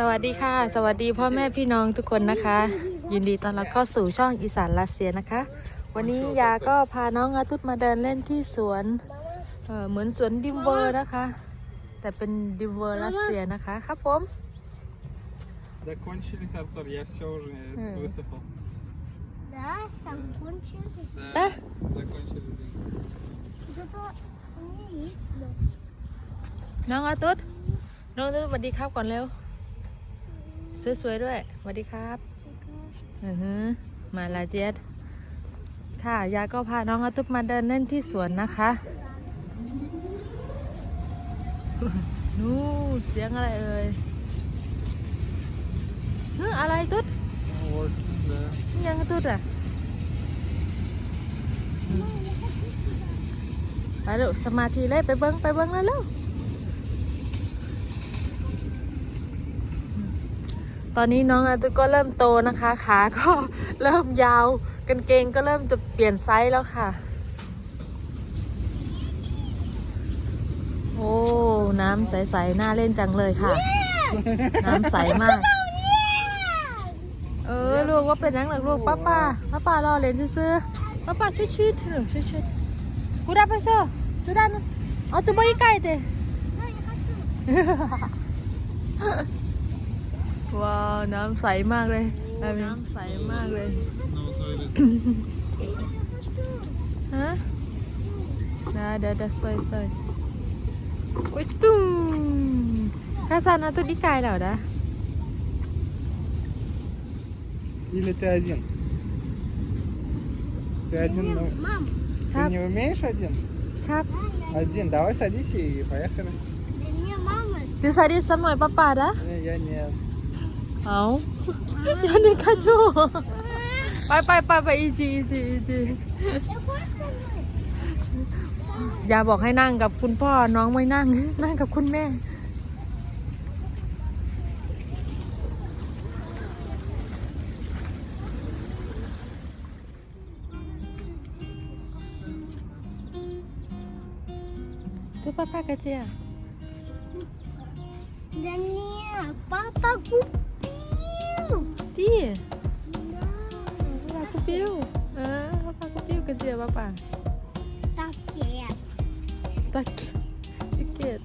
สวัสดีค่ะ สวัสดีพ่อแม่พี่น้องทุกคนนะคะ ยินดีต้อนรับเข้าสู่ช่องอีสานลาเซียนะคะ วันนี้ยาก็พาน้องอาทุตมาเดินเล่นที่สวนเเหมือนสวนดิมเวอร์นะคะ แต่เป็นดิมเวอร์รัสเซียนะคะครับผมน้องอาตุตน้องอาตุตสวัสดีครับก่อนเร็ว สวยๆด้วยสวัสดีครับอือฮึมาลาเจีค่ะ ยาก็พาน้องอตุ๊บมาเดินเล่นที่สวนนะคะ นู้เสียงอะไรเอ่ยเฮ้ออะไรตุ๊ดยังตุ๊ดอะไปลูกสมาธิเลยไปเบิ้งไปเบิ้งแล้วลูก ตอนนี้น้องอาตุก็เริ่มโตนะคะ ขาก็เริ่มยาวกางเกงก็เริ่มจะเปลี่ยนไซส์แล้วค่ะ โอ้ น้ำใสๆน่าเล่นจังเลยค่ะ น้ำใสมาก เออลูกว่าเป็นนังหลักลูกป้าป้าป้าป้ารอเล่นซื้อป้าป้าช่วยช่วยเถองช่วยช่วกูรับไปเชอสุดานเอาตัวไปใกล้เถอะ ว้าวน้ำใสมากเลยน้ำใสมากเลย Ну, туалет. ฮะได้เดี๋ยวเดี๋ยวสตอยสตอยโอ้ยตุ้มข้าซานะตัวนี้ไก่แล้วนะ Или ты один? Ты один, ну, Мам, ты Как? не умеешь один? ครับ Один, давай садись и поехали. для меня мама. จะใส่ดิสมัยป้าป้านะ Не, я нет. เอายานนี่ข้าชูไปไปไปไปอีจีอีจีอีจีอย่าบอกให้นั่งกับคุณพ่อน้องไม่นั่ง นั่งกับคุณแม่ตุ๊ป้าป้ากระเจียดันเนี่ยป้าป้ากู ดิว้าวปลาคุปิวเออปลาคุปิวกันเจียวป่ะปะตะเกียบตะเกียบตะเกียบ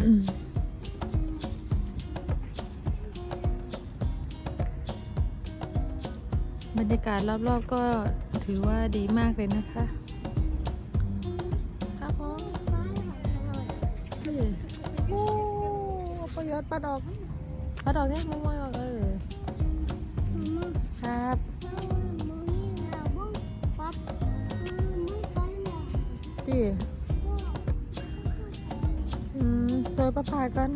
บรรยากาศรอบๆก็ถือว่าดีมากเลยนะคะ ครับผมโอ้ประโยชน์ปลาดอกปลาดอกเนี่ยมองไม่ออกเลยครับดี ปลาพากัน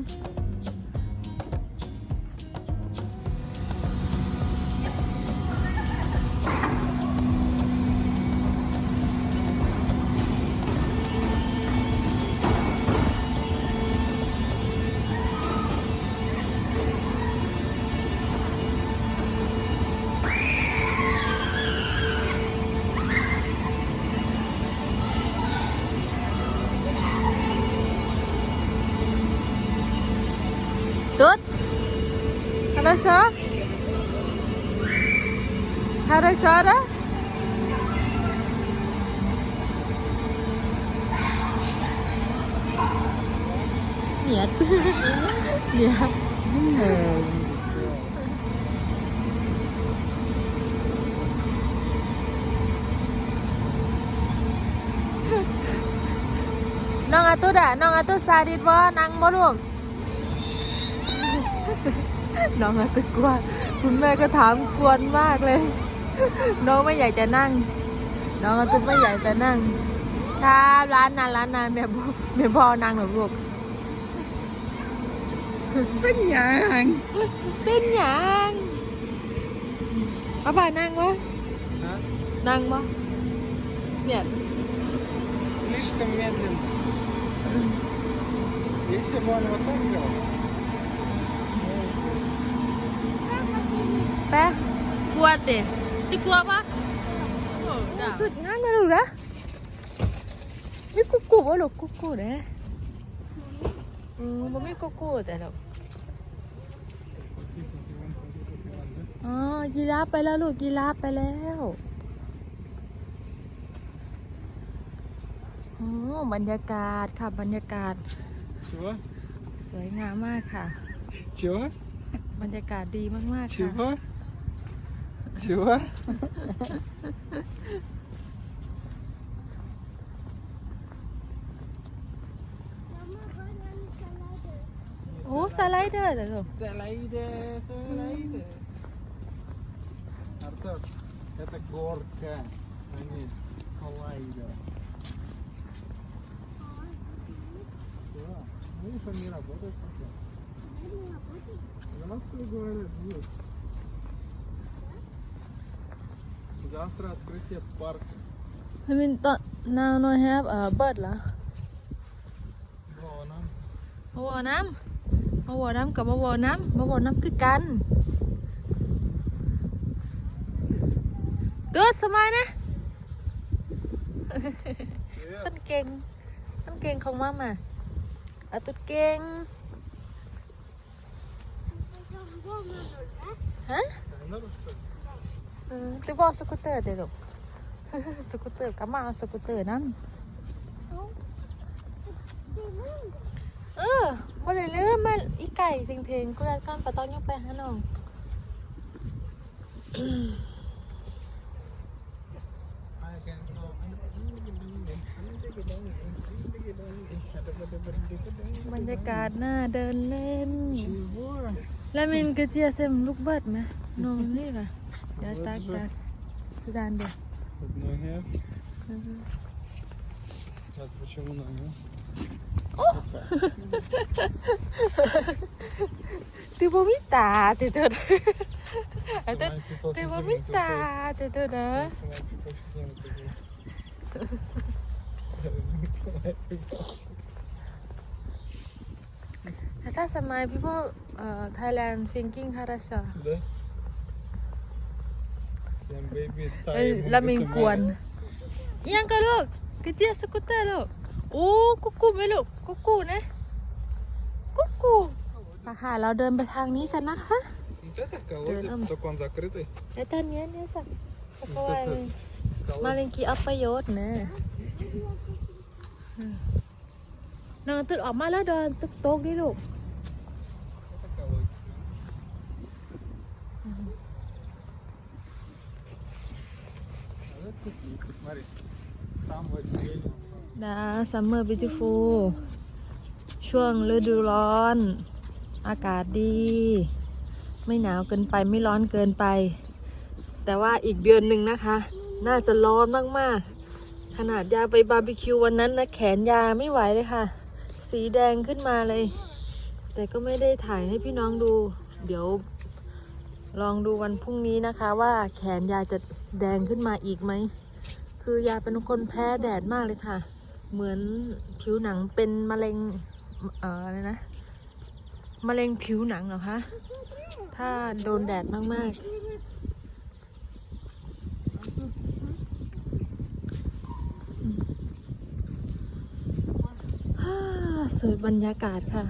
Harasa? Harasara? Lihat. Lihat. Iya. Hmm. Bener. Nong atuh dah, nong atuh sadit bo nang bo น้องอาตึกกลัวคุณแม่ก็ถามกวนมากเลย น้องไม่อยากจะนั่ง น้องอาตึกไม่อยากจะนั่ง ครับร้านนานร้านนานแม่พ่อแม่พ่อนั่งหรอกลูก เป็นหยัง เป็นหยังป้าป่านั่งวะ นั่งบ่เนี่ย Слишком медленно. Если бы он вот так делал, ปะกลัวเตะที่กลัวปะโอ้ด่าสุดงานนะลูกนะมีกุ๊กกุ๊บ่ลูกกุ๊กกุ๊เด้อืมบ่มีกุ๊กกุ๊แต่ลูกอ๋อยีราฟไปแล้วลูกยีราฟไปแล้วโอ้บรรยากาศค่ะบรรยากาศ чего? สวยงามมากค่ะ Чего? บรรยากาศดีมากๆค่ะ Чего? Чего? О, слайдер, да го. Слайдер, слайдер. Артур, это горка, а не слайдер. Видишь, ну он не работает пока. Не работает? Я вам говорю, здесь. Завтра открытие парка. I mean, th- now no have a bird เหรอ Вон он. มาวอน้ำมาวอน้ำกับมาวอน้ำมาวอน้ำคือกันตัวสมัยนะ Привет. มันเก่งมันเก่งของมามาเอาตุ๊ดเก่งฮะ Надо, что ли? เออตัว บอสกูตเตอร์เดี๋ยวลูกสกูตเตอร์กับมาเอาสกูตเตอร์นั่นเออบ่ได้ลืมมันอีไก่เทงๆกูแล้วกันปะตอนยกไปหาน้อง บรรยากาศน่าเดินเล่น Чего? แล้วมินกระเจียเซมลูกเบิดไหมนมนี่ป่ะเดี๋ยวตากตากสุดานเดียว Одной нет. Так, почему на нет? ติบมิตาติเถิดไอ้เถิด Знаете, после ติบ фильма มิ тут ตาติเถิดนะ Знаете, после фильма тут ถ้ าสมัย people เอ่อ Thailand thinking คาราชา Да? Всем бэйби แล้วมินกวนยังก็ลูกกระเจียสกูตเตอร์ลูกโอ้กุ๊กกูไหมลูกกุ๊กกูนะกุ๊กกูมาค่ะเราเดินไปทางนี้กันนะคะ Вот это колодец, колодец, только он закрытый. ไอ้ตอนนี้เ นางตุดออกมาแล้วเดินตึ๊กโต๊กนี่ลูกนะซัมเมอร์บิวตี้ฟูลช่วงฤดูร้อน อากาศดี ไม่หนาวเกินไปไม่ร้อนเกินไป แต่ว่าอีกเดือนหนึ่งนะคะ น่าจะร้อนมาก ๆ ขนาดยาไปบาร์บีคิววันนั้นนะแขนยาไม่ไหวเลยค่ะ สีแดงขึ้นมาเลย แต่ก็ไม่ได้ถ่ายให้พี่น้องดู เดี๋ยว ลองดูวันพรุ่งนี้นะคะ ว่าแขนยาจะแดงขึ้นมาอีกไหม คือยาเป็นคนแพ้แดดมากเลยค่ะ เหมือนผิวหนังเป็นมะเร็งเอ่ออะไรนะมะเร็งผิวหนังเหรอคะ ถ้าโดนแดดมากๆอืมฮ่า สวยบรรยากาศค่ะ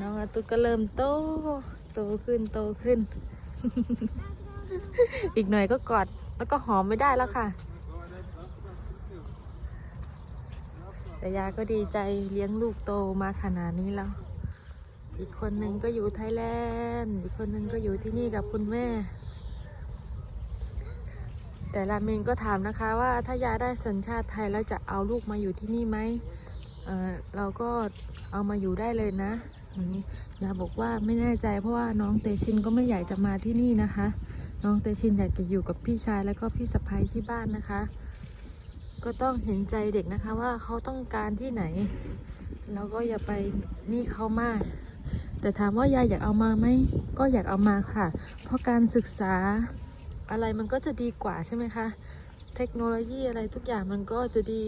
น้องอาตุก็เริ่มโต โตขึ้นโตขึ้น อีกหน่อยก็กอดแล้วก็หอมไม่ได้แล้วค่ะ แต่ยาก็ดีใจเลี้ยงลูกโตมาขนาดนี้แล้ว อีกคนหนึ่งก็อยู่ไทยแลนด์ อีกคนหนึ่งก็อยู่ที่นี่กับคุณแม่ แต่ราเมงก็ถามนะคะว่าถ้ายาได้สัญชาติไทยแล้วจะเอาลูกมาอยู่ที่นี่ไหมเออเราก็เอามาอยู่ได้เลยนะยายบอกว่าไม่แน่ใจเพราะว่าน้องเตชินก็ไม่อยากจะมาที่นี่นะคะ น้องเตชินอยากจะอยู่กับพี่ชายแล้วก็พี่สะใภ้ที่บ้านนะคะ ก็ต้องเห็นใจเด็กนะคะว่าเขาต้องการที่ไหนเราก็อย่าไปนี่เขามาก แต่ถามว่ายายอยากเอามาไหมก็อยากเอามาค่ะ เพราะการศึกษา อะไรมันก็จะดีกว่าใช่ไหมคะ เทคโนโลยีอะไรทุกอย่างมันก็จะดี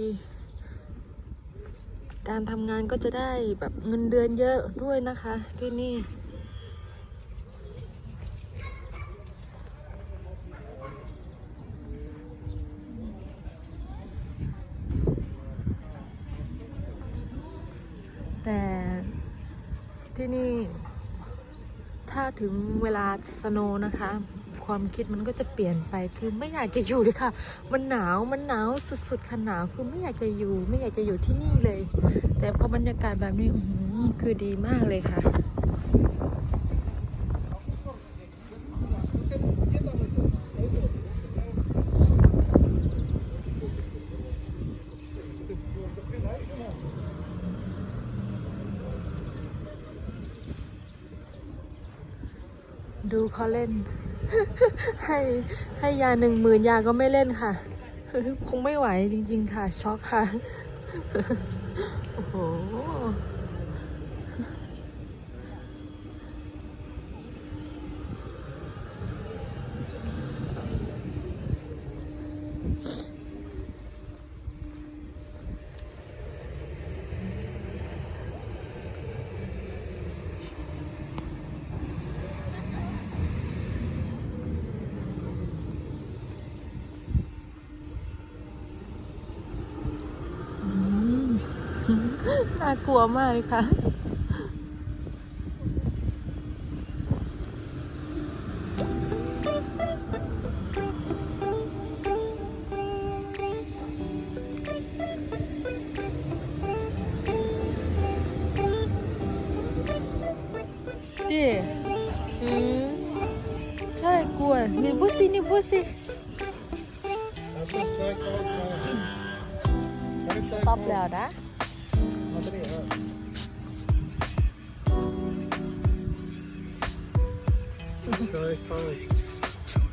การทำงานก็จะได้แบบเงินเดือนเยอะด้วยนะคะที่นี่แต่ที่นี่ ถ้าถึงเวลาสโนนะคะ ความคิดมันก็จะเปลี่ยนไปคือไม่อยากจะอยู่เลยค่ะ มันหนาวมันหนาวสุดๆค่ะหนาวคือไม่อยากจะอยู่ ไม่อยากจะอยู่ที่นี่เลย แต่พอบรรยากาศแบบนี้อื้อหือคือดีมากเลยค่ะดูเขาเล่น ให้ให้ยาหนึ่งหมื่นยาก็ไม่เล่นค่ะ คงไม่ไหวจริง ๆ ค่ะ ช็อกค่ะ โอ้โห น่ากลัวมากเลยค่ะ ดิอืมใช่กลัว นี่พูดสินี่พูดสิตอบแล้วนะ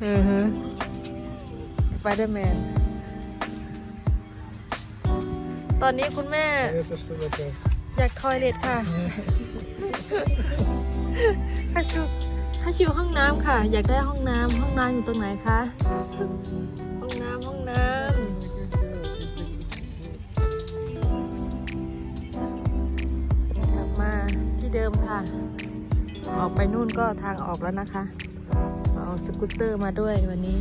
อือฮึสไปเดอร์แมน ตอนนี้คุณแม่ อยากทอยเล็ตค่ะถ้าชูถ้าชิวห้องน้ำค่ะ อยากได้ห้องน้ำห้องน้ำอยู่ตรงไหนคะ ห้องน้ำ ออกไปนู่นก็ทางออกแล้วนะคะ เอาสกูตเตอร์มาด้วยวันนี้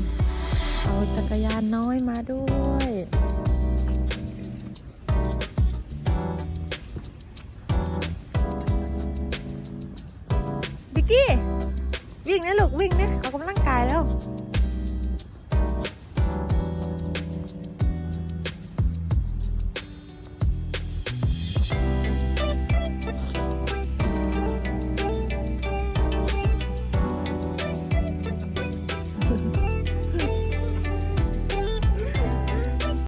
เอาจักรยานน้อยมาด้วยบิกกี้วิ่งนะลูกวิ่งนะออกกำลังกายแล้ว